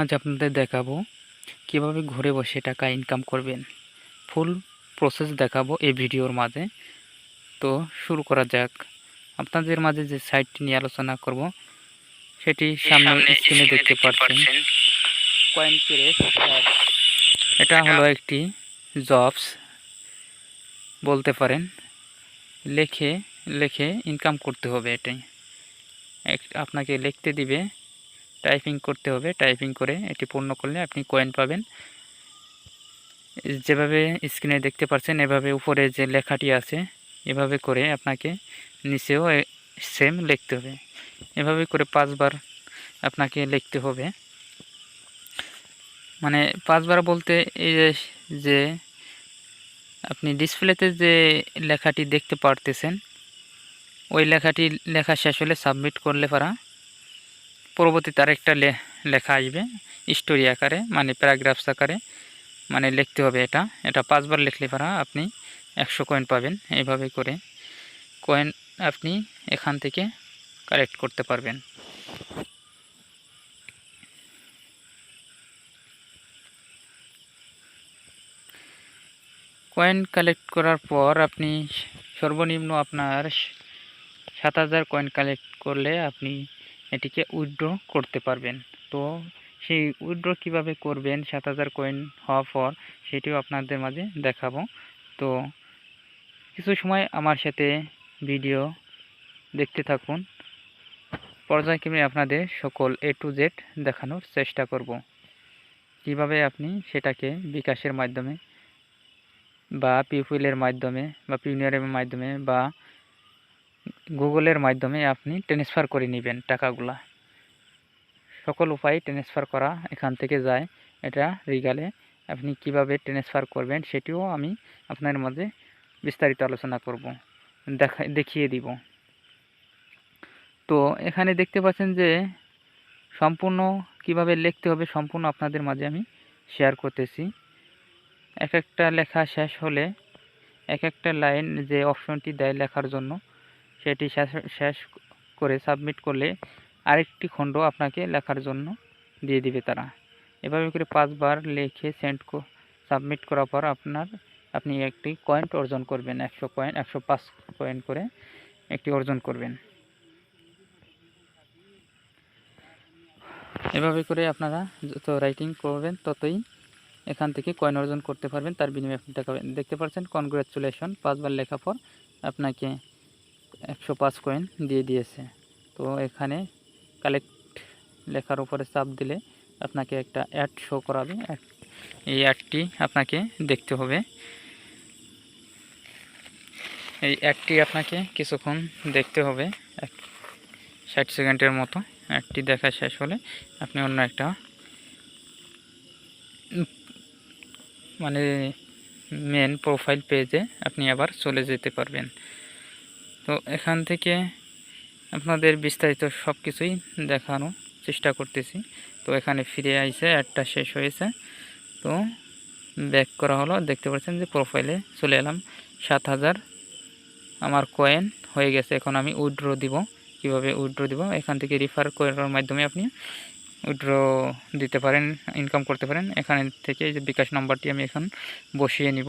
আজ আপনাদের দেখাবো কীভাবে ঘরে বসে টাকা ইনকাম করবেন। ফুল প্রসেস দেখাবো এই ভিডিওর মাঝে। তো শুরু করা যাক। আপনাদের মাঝে যে সাইটটি নিয়ে আলোচনা করব সেটি সামনে স্ক্রিনে দেখতে পাচ্ছেন। কয়েন প্রেস এটা হলো একটি জবস বলতে পারেন। লেখে লেখে ইনকাম করতে হবে এটাই। আপনাকে লিখতে দিবে টাইপিং করতে হবে। টাইপিং করে এটি পূর্ণ করলে আপনি কয়েন পাবেন। যেভাবে স্ক্রিনে দেখতে পাচ্ছেন, এভাবে উপরে যে লেখাটি আছে, এভাবে করে আপনাকে নিচেও সেম লিখতে হবে। এভাবে করে পাঁচবার আপনাকে লিখতে হবে। মানে পাঁচবার বলতে এই যে- আপনি ডিসপ্লেতে যে লেখাটি দেখতে পারতেছেন, ওই লেখাটি লেখা শেষ হলে সাবমিট করলে পারা পরবর্তীতে আরেকটা লেখা আসবে স্টোরি আকারে মানে প্যারাগ্রাফস আকারে মানে লিখতে হবে এটা। এটা পাঁচবার লিখলে পারা, আপনি একশো কয়েন পাবেন, এইভাবে করে কয়েন আপনি এখান থেকে কালেক্ট করতে পারবেন। কয়েন কালেক্ট করার পর আপনি সর্বনিম্ন আপনার সাত হাজার কয়েন কালেক্ট করলে আপনি এটিকে উইথড্র করতে পারবেন। তো সেই উইথড্র কীভাবে করবেন, সাত হাজার কয়েন হওয়ার পর সেটিও আপনাদের মাঝে দেখাবো। তো কিছু সময় আমার সাথে ভিডিও দেখতে থাকুন। পর্যায়ক্রমে আপনাদের সকল এ টু জেড দেখানোর চেষ্টা করব। কীভাবে আপনি সেটাকে বিকাশের মাধ্যমে বা পিপুলের মাধ্যমে বা পিউনিয়ারের মাধ্যমে বা গুগলের মাধ্যমে আপনি ট্রান্সফার করে নেবেন টাকাগুলা। সকল উপায়ে ট্রান্সফার করা এখান থেকে যায়। এটা রিগালে আপনি কীভাবে ট্রান্সফার করবেন সেটিও আমি আপনার মাঝে বিস্তারিত আলোচনা করব। দেখা, দেখিয়ে দিব। তো এখানে দেখতে পাচ্ছেন যে সম্পূর্ণ কীভাবে লিখতে হবে সম্পূর্ণ আপনাদের মাঝে আমি শেয়ার করতেছি। এক একটা লেখা শেষ হলে এক একটা লাইন যে অপশনটি দেয় লেখার জন্য সেটি শেষ শেষ করে সাবমিট করলে আরেকটি খণ্ড আপনাকে লেখার জন্য দিয়ে দিবে তারা এভাবে করে পাঁচবার লিখে সেন্ড সাবমিট করার পর আপনার, আপনি একটি কয়েন্ট অর্জন করবেন, একশো কয়েন একশো পাঁচ কয়েন করে একটি অর্জন করবেন এভাবে করে আপনারা যত রাইটিং করবেন, ততই এখান থেকে কয়েন অর্জন করতে পারবেন, তার বিনিময়ে আপনি টাকা। দেখতে পাচ্ছেন কনগ্রাচুলেশন পাঁচবার লেখা পর আপনাকে একশো পাঁচ কয়েন দিয়ে দিয়েছে। তো এখানে কালেক্ট লেখার উপরে চাপ দিলে আপনাকে একটা অ্যাড শো করাবে। এই অ্যাডটি আপনাকে দেখতে হবে। এই অ্যাডটি আপনাকে কিছুক্ষণ দেখতে হবে। এক, ষাট সেকেন্ডের মতো অ্যাডটি দেখা শেষ হলে আপনি অন্য একটা মানে মেন প্রোফাইল পেজে আপনি আবার চলে যেতে পারবেন। তো এখান থেকে আপনাদের বিস্তারিত সব কিছুই দেখানো চেষ্টা করতেছি। তো এখানে ফিরে আইসে, অ্যাডটা শেষ হয়েছে। তো ব্যাক করা হলো। দেখতে পাচ্ছেন যে প্রোফাইলে চলে এলাম। সাত হাজার আমার কয়েন হয়ে গেছে। এখন আমি উইড্রো দিব। কীভাবে উইড্রো দিব? এখান থেকে রিফার করার মাধ্যমে আপনি উইড্রো দিতে পারেন ইনকাম করতে পারেন। এখান থেকে যে বিকাশ নাম্বারটি আমি এখন বসিয়ে নিব।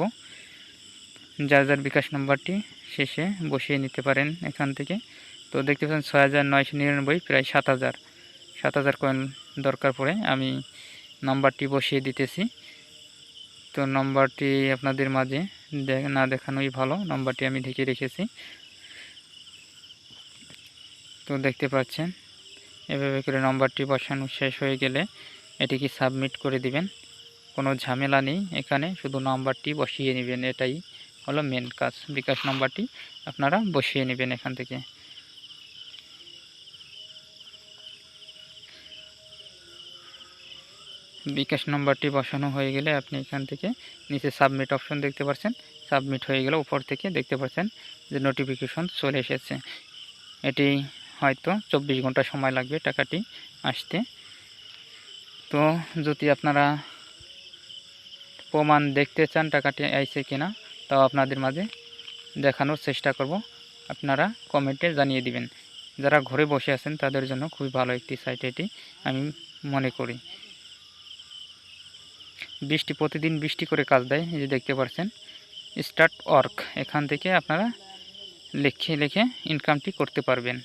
যার যার বিকাশ নাম্বারটি শেষে বসিয়ে নিতে পারেন এখান থেকে। তো দেখতে পাচ্ছেন ছয় হাজার নয়শো নিরানব্বই, প্রায় সাত হাজার সাত হাজার কয়েন দরকার পড়ে। আমি নাম্বারটি বসিয়ে দিতেছি। তো নাম্বারটি আপনাদের মাঝে না দেখানোই ভালো। নাম্বারটি আমি ঢেকে রেখেছি। তো দেখতে পাচ্ছেন, এভাবে করে নম্বরটি বসানো শেষ হয়ে গেলে এটিকে সাবমিট করে দিবেন। কোনো ঝামেলা নেই এখানে, শুধু নাম্বারটি বসিয়ে নেবেন, এটাই হলো মেন কাজ, বিকাশ নাম্বারটি আপনারা বসিয়ে নেবেন এখান থেকে। বিকাশ নাম্বারটি বসানো হয়ে গেলে আপনি এখান থেকে নিচে সাবমিট অপশন দেখতে পাচ্ছেন সাবমিট হয়ে গেলে উপর থেকে দেখতে পাচ্ছেন যে নোটিফিকেশন চলে এসেছে। এটি হয়তো চব্বিশ ঘণ্টা সময় লাগবে টাকাটি আসতে। তো যদি আপনারা প্রমাণ দেখতে চান টাকাটি আইছে কিনা তাও আপনাদের মাঝে দেখানোর চেষ্টা করব। আপনারা কমেন্টে জানিয়ে দিবেন। যারা ঘরে বসে আছেন, তাদের জন্য খুবই ভালো একটি সাইট এটি, আমি মনে করি। বৃষ্টি, প্রতিদিন বৃষ্টি করে কাজ দেয়, এই যে দেখতে পাচ্ছেন স্টার্ট ওয়ার্ক, এখান থেকে আপনারা লিখে লিখে ইনকামটি করতে পারবেন।